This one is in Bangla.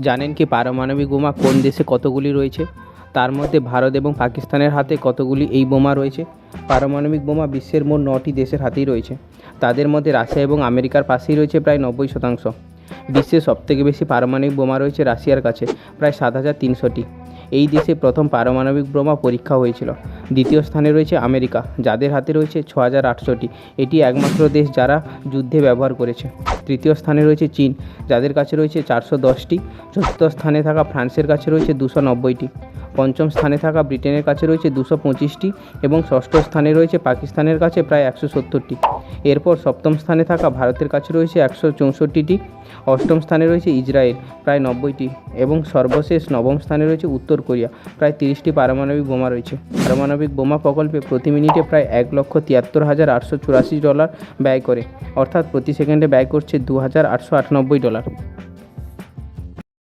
জানেন কি পারমাণবিক বোমা কোন দেশে কতগুলি রয়েছে? তার মধ্যে ভারত এবং পাকিস্তানের হাতে কতগুলি এই বোমা রয়েছে? পারমাণবিক বোমা বিশ্বের মোট নটি দেশের হাতেই রয়েছে। তাদের মধ্যে রাশিয়া এবং আমেরিকার পাশেই রয়েছে প্রায় নব্বই শতাংশ। বিশ্বের সবথেকে বেশি পারমাণবিক বোমা রয়েছে রাশিয়ার কাছে, প্রায় সাত হাজার তিনশোটি। এই দেশে প্রথম পারমাণবিক বোমা পরীক্ষা হয়েছিল। দ্বিতীয় স্থানে রয়েছে আমেরিকা, যাদের হাতে রয়েছে ছ হাজার আটশোটি। এটি একমাত্র দেশ যারা যুদ্ধে ব্যবহার করেছে। তৃতীয় স্থানে রয়েছে চীন, যাদের কাছে রয়েছে চারশো দশটি। চতুর্থ স্থানে থাকা ফ্রান্সের কাছে রয়েছে দুশো নব্বইটি। পঞ্চম স্থানে থাকা ব্রিটেনের কাছে রয়েছে দুশো পঁচিশটি এবং ষষ্ঠ স্থানে রয়েছে পাকিস্তানের কাছে প্রায় একশো সত্তরটি। এরপর সপ্তম স্থানে থাকা ভারতের কাছে রয়েছে একশো চৌষট্টিটি। অষ্টম স্থানে রয়েছে ইসরায়েল, প্রায় নব্বইটি। এবং সর্বশেষ নবম স্থানে রয়েছে উত্তর কোরিয়া, প্রায় তিরিশটি পারমাণবিক বোমা রয়েছে। পারমাণবিক বোমা প্রকল্পে প্রতি মিনিটে প্রায় এক লক্ষ তিয়াত্তর হাজার আটশো চুরাশি ডলার ব্যয় করে। অর্থাৎ প্রতি সেকেন্ডে ব্যয় করছে দু হাজার আটশো আটানব্বই ডলার।